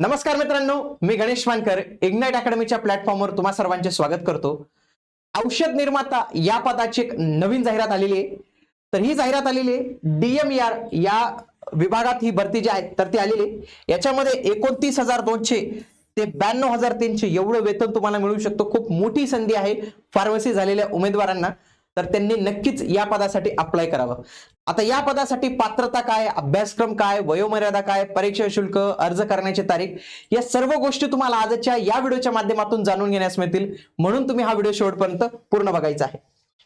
नमस्कार मित्रांनो मी गणेश मानकर इग्नाइट अकॅडमीच्या प्लॅटफॉर्मवर तुम्हा सर्वांचे स्वागत करतो. औषध निर्माता या पदाची एक नवीन जाहिरात आलेली आहे. तर ही जाहिरात आलेली आहे डीएमआर या विभागात ही भरती जी आहे तर ती आलेली आहे. याच्यामध्ये एकोणतीस हजार दोनशे ते ब्याण्णव हजार तीनशे एवढं वेतन तुम्हाला मिळू शकतो. खूप मोठी संधी आहे. फार्मसी झालेल्या उमेदवारांना. तर त्यांनी नक्कीच या पदासाठी अप्लाय करावं. आता या पदासाठी पात्रता काय अभ्यासक्रम काय वयोमर्यादा काय परीक्षा शुल्क अर्ज करण्याची तारीख या सर्व गोष्टी तुम्हाला आजच्या या व्हिडिओच्या माध्यमातून जाणून घेण्यास मिळतील. म्हणून तुम्ही हा व्हिडिओ शेवटपर्यंत पूर्ण बघायचा आहे.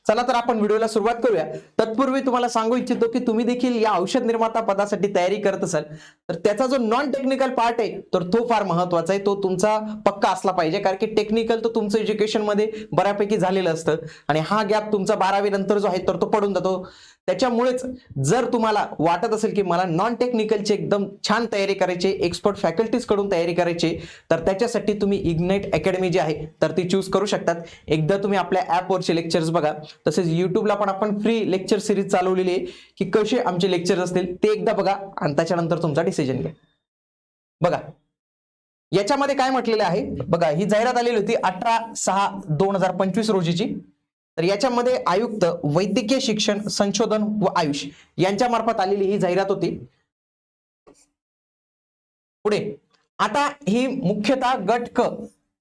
चला तर आपण व्हिडिओला सुरुवात करूया. तत्पूर्वी तुम्हाला सांगू इच्छितो की तुम्ही देखील या औषध निर्माता पदासाठी तयारी करत असाल. तर त्याचा जो नॉन टेक्निकल पार्ट आहे तर तो फार महत्त्वाचा आहे. तो तुमचा पक्का असला पाहिजे. कारण की टेक्निकल तर तुमचं एज्युकेशनमध्ये बऱ्यापैकी झालेलं असतं. आणि हा गॅप तुमचा बारावी नंतर जो आहे तर तो पडून जातो. त्याच्यामुळेच जर तुम्हाला वाटत असेल की मला नॉन टेक्निकलची एकदम छान तयारी करायची एक्सपर्ट फॅकल्टीजकडून तयारी करायची तर त्याच्यासाठी तुम्ही इग्नाइट अकॅडमी जी आहे तर ती चूज करू शकतात. एकदा तुम्ही आपल्या ॲपवरचे लेक्चर्स बघा. तसेच यूट्यूबला पण आपण फ्री लेक्चर सिरीज चालवलेली आहे की कसे आमचे लेक्चर असतील ते एकदा बघा. आणि त्याच्यानंतर तुमचा डिसिजन घ्या बघा. याच्यामध्ये काय म्हटलेलं आहे? बघा ही जाहिरात आलेली होती अठरा सहा दोन हजार पंचवीस रोजीची. तर याच्यामध्ये आयुक्त वैद्यकीय शिक्षण संशोधन व आयुष यांच्या मार्फत आलेली ही जाहिरात होती. पुढे. आता ही मुख्यतः गट क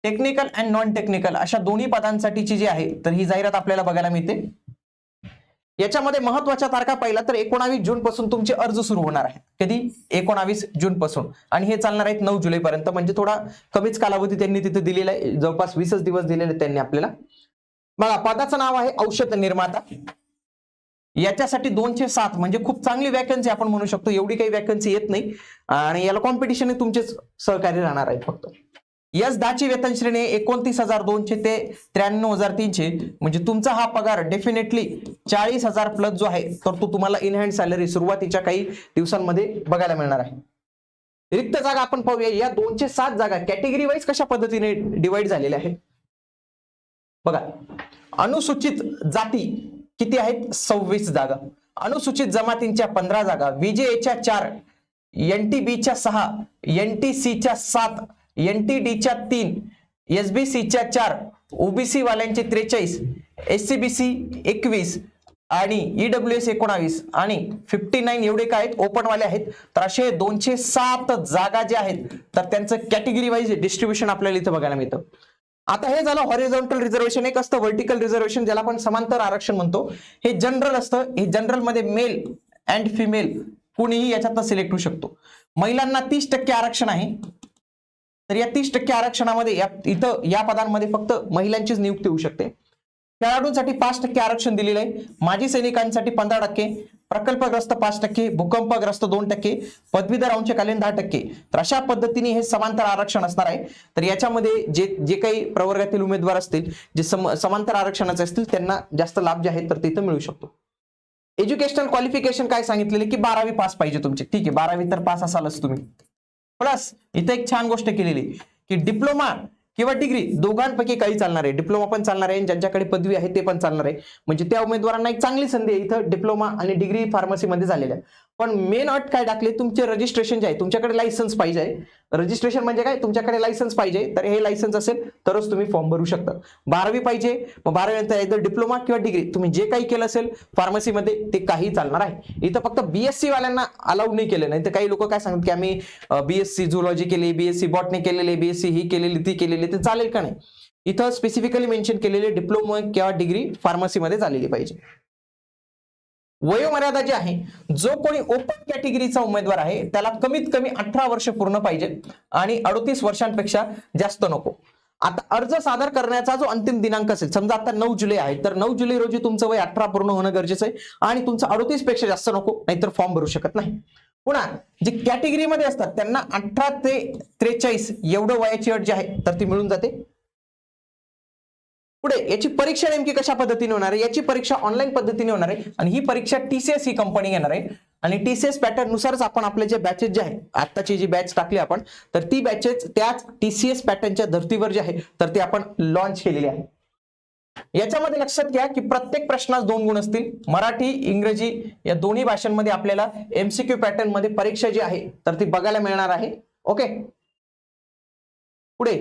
टेक्निकल अँड नॉन टेक्निकल अशा दोन्ही पदांसाठीची जी आहे तर ही जाहिरात आपल्याला बघायला मिळते. याच्यामध्ये महत्त्वाच्या तारखा पाहिला तर एकोणावीस जून पासून तुमचे अर्ज सुरू होणार आहे. कधी? एकोणावीस जून पासून. आणि हे चालणार आहेत नऊ जुलै पर्यंत. म्हणजे थोडा कमीच कालावधी त्यांनी तिथे दिलेला आहे. जवळपास वीसच दिवस दिलेले त्यांनी आपल्याला. बघा पदाचं नाव आहे औषध निर्माता. याच्यासाठी दोनशे सात म्हणजे खूप चांगली वॅकन्सी आपण म्हणू शकतो. एवढी काही वॅकन्सी येत नाही. आणि याला कॉम्पिटिशन तुमचेच सहकारी राहणार आहेत फक्त. यस दहाची वेतन श्रेणी एकोणतीस हजार दोनशे ते त्र्याण्णव हजार तीनशे. म्हणजे तुमचा हा पगार डेफिनेटली चाळीस हजार प्लस जो आहे तर तो तुम्हाला इन हँड सॅलरी सुरुवातीच्या काही दिवसांमध्ये बघायला मिळणार आहे. रिक्त जागा आपण पाहूया. या दोनशे सात जागा कॅटेगरी वाईज कशा पद्धतीने डिवाइड झालेल्या आहे बघा अनुसूचित जाती किती आहेत? सव्वीस जागा. अनुसूचित जमातींच्या पंधरा जागा. विजेच्या चार एन टी बीच्या सहा एन टी सीच्या सात एन टी डीच्या तीन एस बी सीच्या चार ओबीसी वाल्यांचे त्रेचाळीस एस सी बी सी एकवीस आणि ईडब्ल्यू एस एकोणावीस आणि फिफ्टी नाईन एवढे काय आहेत? ओपन वाले आहेत. तर असे दोनशे सात जागा ज्या आहेत तर त्यांचं कॅटेगरी वाईज डिस्ट्रीब्युशन आपल्याला इथं बघायला मिळतं. आता हे झालं हॉरिझॉन्टल रिझर्वेशन एक असतं व्हर्टिकल रिझर्वेशन ज्याला आपण समांतर आरक्षण म्हणतो. हे जनरल असतं. हे जनरलमध्ये मेल अँड फिमेल कुणीही याच्यातनं सिलेक्ट होऊ शकतो. महिलांना तीस टक्के आरक्षण आहे. तर या तीस टक्के आरक्षणामध्ये या इथं या पदांमध्ये फक्त महिलांचीच नियुक्ती होऊ शकते. खेळाडूंसाठी पाच टक्के आरक्षण दिलेलं आहे. माजी सैनिकांसाठी पंधरा टक्के प्रकल्पग्रस्त पाच टक्के भूकंपग्रस्त दोन टक्के पदवीधर अंशकालीन दहा टक्के. तर अशा पद्धतीने हे समांतर आरक्षण असणार आहे. तर याच्यामध्ये जे जे काही प्रवर्गातील उमेदवार असतील जे सम समांतर आरक्षणाचे असतील त्यांना जास्त लाभ जे आहेत तर तिथं मिळू शकतो. एज्युकेशनल क्वालिफिकेशन काय सांगितलेले की बारावी पास पाहिजे तुमचे. ठीक आहे बारावी तर पास असालच तुम्ही. प्लस इथं एक छान गोष्ट केलेली की डिप्लोमा किंवा डिग्री दोघांपैकी काही चालणार आहे. डिप्लोमा पण चालणार आहे ज्यांच्याकडे पदवी आहे ते पण चालणार आहे. म्हणजे त्या उमेदवारांना एक चांगली संधी आहे. इथं डिप्लोमा आणि डिग्री फार्मसीमध्ये झालेल्या पण मेन अट काय टाकले? तुमचे रजिस्ट्रेशन जे आहे तुमच्याकडे लायसन्स पाहिजे रजिस्ट्रेशन म्हणजे काय? तुमच्याकडे लायसन्स पाहिजे. तर हे लायसन्स असेल तरच तुम्ही फॉर्म भरू शकता. बारावी पाहिजे मग बारावीनंतर एकदा डिप्लोमा किंवा डिग्री तुम्ही जे काही केलं असेल फार्मसीमध्ये ते काही चालणार आहे. इथं फक्त बीएससी वाल्यांना अलाउड नाही केलं. नाही तर काही लोक काय सांगतात की आम्ही बीएससी झुलॉजी केली बीएससी बॉटनी केलेली बीएससी ही केलेली ती केलेली ते चालेल का नाही? इथं स्पेसिफिकली मेन्शन केलेले डिप्लोमा किंवा डिग्री फार्मसीमध्ये झालेली पाहिजे. वयोमर्यादा जी आहे जो कोणी ओपन कॅटेगरीचा उमेदवार आहे त्याला कमीत कमी अठरा वर्ष पूर्ण पाहिजे आणि अडतीस वर्षांपेक्षा जास्त नको. आता अर्ज सादर करण्याचा जो अंतिम दिनांक असेल समजा आता नऊ जुलै आहे तर नऊ जुलै रोजी तुमचं वय अठरा पूर्ण होणं गरजेचं आहे आणि तुमचं अडतीसपेक्षा जास्त नको नाहीतर फॉर्म भरू शकत नाही. पुन्हा जे कॅटेगरीमध्ये असतात त्यांना अठरा ते त्रेचाळीस एवढं वयाची अट जी आहे तर ती मिळून जाते. पुढे याची परीक्षा नेमकी कशा पद्धतीने होणार आहे? याची परीक्षा ऑनलाईन पद्धतीने होणार आहे आणि ही परीक्षा टीसीएस ही कंपनी घेणार आहे. आणि टीसीएस पॅटर्न नुसारच आपण आपले जे बॅचेस जे आहे आत्ताची जी बॅच टाकली आपण तर ती बॅचेस त्याच टीसीएस पॅटर्नच्या धर्तीवर जे आहे तर ते आपण लॉन्च केलेली आहे. याच्यामध्ये लक्षात घ्या की प्रत्येक प्रश्नास दोन गुण असतील. मराठी इंग्रजी या दोन्ही भाषांमध्ये आपल्याला एमसीक्यू पॅटर्नमध्ये परीक्षा जी आहे तर ती बघायला मिळणार आहे. ओके? पुढे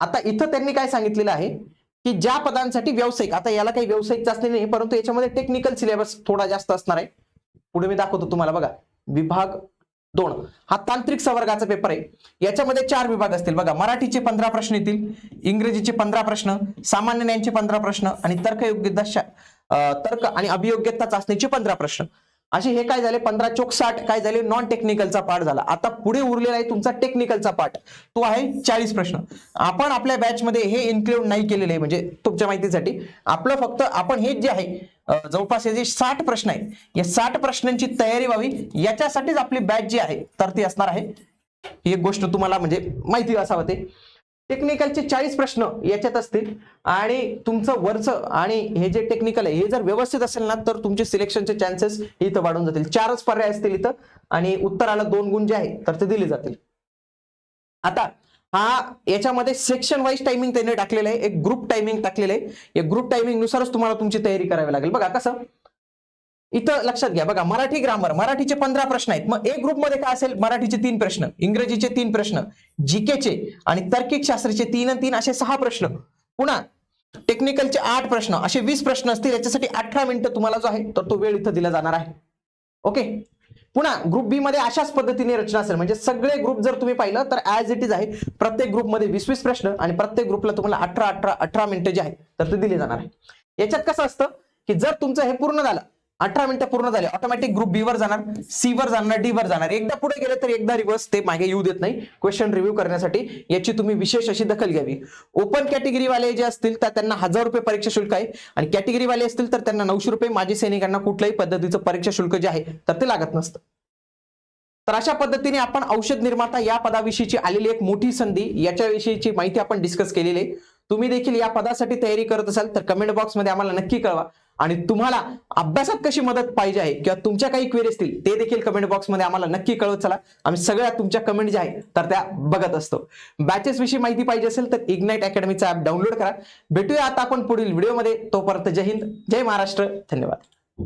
आता इथं त्यांनी काय सांगितलेलं आहे? की ज्या पदांसाठी व्यावसायिक आता याला काही व्यावसायिक चाचणी नाही परंतु याच्यामध्ये टेक्निकल सिलेबस थोडा जास्त असणार आहे. पुढे मी दाखवतो तुम्हाला बघा. विभाग दोन. हा तांत्रिक संवर्गाचा पेपर आहे. याच्यामध्ये चार विभाग असतील. बघा मराठीचे पंधरा प्रश्न येतील इंग्रजीचे पंधरा प्रश्न सामान्य ज्ञानचे पंधरा प्रश्न आणि तर्कयोग्यता तर्क आणि अभियोग्यता चाचणीचे पंधरा प्रश्न. असे हे काय झाले? पंधरा चोक साठ काय झाले? नॉन टेक्निकलचा पार्ट झाला. आता पुढे उरलेला आहे तुमचा टेक्निकलचा पार्ट तो आहे चाळीस प्रश्न. आपण आपल्या बॅचमध्ये हे इन्क्लूड नाही केलेले आहे म्हणजे तुमच्या माहितीसाठी. आपलं फक्त आपण हे जे आहे जवळपास हे जे साठ प्रश्न आहेत या साठ प्रश्नांची तयारी व्हावी. याच्यासाठीच आपली बॅच जी आहे तर ती असणार आहे. ही एक गोष्ट तुम्हाला म्हणजे माहिती असावं ते. टेक्निकलचे चाळीस प्रश्न याच्यात असतील. आणि तुमचं वरचं आणि हे जे टेक्निकल आहे हे जर व्यवस्थित असेल ना तर तुमचे सिलेक्शनचे चान्सेस इथं वाढून जातील. चारच पर्याय असतील इथं. आणि उत्तराला दोन गुण जे आहे तर ते दिले जातील. आता हा याच्यामध्ये सेक्शन वाईज टायमिंग त्याने टाकलेलं आहे. एक ग्रुप टायमिंग टाकलेलं आहे. या ग्रुप टायमिंगनुसारच तुम्हाला तुमची तयारी करावी लागेल. बघा कसं? इथं लक्षात घ्या. बघा मराठी ग्रामर मराठीचे पंधरा प्रश्न आहेत. मग एक ग्रुपमध्ये काय असेल? मराठीचे तीन प्रश्न इंग्रजीचे तीन प्रश्न जीकेचे आणि तर्किक शास्त्राचे तीन आणि तीन असे सहा प्रश्न. पुन्हा टेक्निकलचे आठ प्रश्न असे वीस प्रश्न असतील याच्यासाठी अठरा मिनिटं तुम्हाला जो आहे तर तो वेळ इथं दिला जाणार आहे. ओके? पुन्हा ग्रुप बी मध्ये अशाच पद्धतीने रचना असेल. म्हणजे सगळे ग्रुप जर तुम्ही पाहिलं तर ऍज इट इज आहे. प्रत्येक ग्रुपमध्ये वीस वीस प्रश्न आणि प्रत्येक ग्रुपला तुम्हाला अठरा अठरा अठरा मिनिटं जे आहे तर ते दिले जाणार आहे. याच्यात कसं असतं की जर तुमचं हे पूर्ण झालं अठरा मिनिटं पूर्ण झाले. ऑटोमॅटिक ग्रुप बी वर जाणार सी वर जाणार डी वर जाणार. एकदा पुढे गेले तर एकदा रिव्हर्स ते मागे येऊ देत नाही. क्वेश्चन रिव्ह्यू करण्यासाठी याची तुम्ही विशेष अशी दखल घ्यावी. ओपन कॅटेगरी वाले जे असतील तर त्यांना हजार रुपये परीक्षा शुल्क आहे. आणि कॅटेगरी वाले असतील तर त्यांना नऊशे रुपये. माजी सैनिकांना कुठल्याही पद्धतीचं परीक्षा शुल्क जे आहे तर ते लागत नसतं. तर अशा पद्धतीने आपण औषध निर्माता या पदाविषयीची आलेली एक मोठी संधी याच्याविषयीची माहिती आपण डिस्कस केलेली आहे. तुम्ही देखील या पदासाठी तयारी करत असाल तर कमेंट बॉक्समध्ये आम्हाला नक्की कळवा. आणि तुम्हाला अभ्यासात कशी मदत पाहिजे आहे किंवा तुमच्या काही क्वेरी असतील ते देखील कमेंट बॉक्समध्ये आम्हाला नक्की कळवत चला. आम्ही सगळ्या तुमच्या कमेंट ज्या आहे तर त्या बघत असतो. बॅचेस विषयी माहिती पाहिजे असेल तर इग्नाइट अकॅडमीचा ऍप डाउनलोड करा. भेटूया आता आपण पुढील व्हिडिओमध्ये तोपर्यंत जय हिंद जय महाराष्ट्र. धन्यवाद.